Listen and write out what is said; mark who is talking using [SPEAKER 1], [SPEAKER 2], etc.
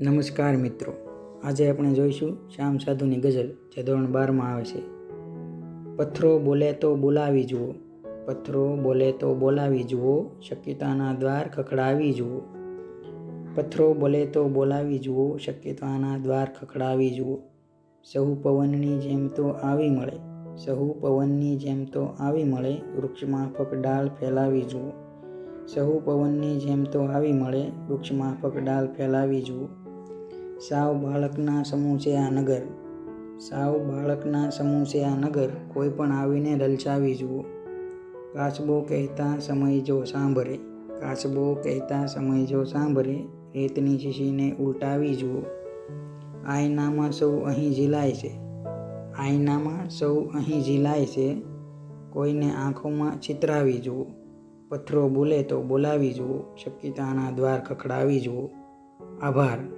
[SPEAKER 1] નમસ્કાર મિત્રો. આજે આપણે જોઈશું શ્યામ સાધુની ગઝલ જે ધોરણ બારમાં આવે છે. પથ્થરો બોલે તો બોલાવી જુઓ. પથ્થરો બોલે તો બોલાવી જુઓ. શક્યતાના દ્વાર ખખડાવી જુઓ. પથ્થરો બોલે તો બોલાવી જુઓ. શક્યતાના દ્વાર ખખડાવી જુઓ. સહુ પવનની જેમ તો આવી મળે. સહુ પવનની જેમ તો આવી મળે. વૃક્ષમાં ફક ફેલાવી જુઓ. સહુ પવનની જેમ તો આવી મળે. વૃક્ષમાં ફક ફેલાવી જુઓ. સાવ બાળકના સમૂહ નગર. સાવ બાળકના સમૂહ નગર. કોઈ પણ આવીને લલચાવી જુઓ. કાચબો કહેતા સમય જો સાંભળે. કાચબો કહેતા સમય જો સાંભળે. રેતની શીશીને ઉલટાવી જુઓ. આયનામાં સૌ અહીં ઝીલાય છે. આયનામાં સૌ અહીં ઝીલાય છે. કોઈને આંખોમાં ચિતરાવી જુઓ. પથ્થરો બોલે તો બોલાવી જુઓ. શક્યતાના દ્વાર ખખડાવી જુઓ. આભાર.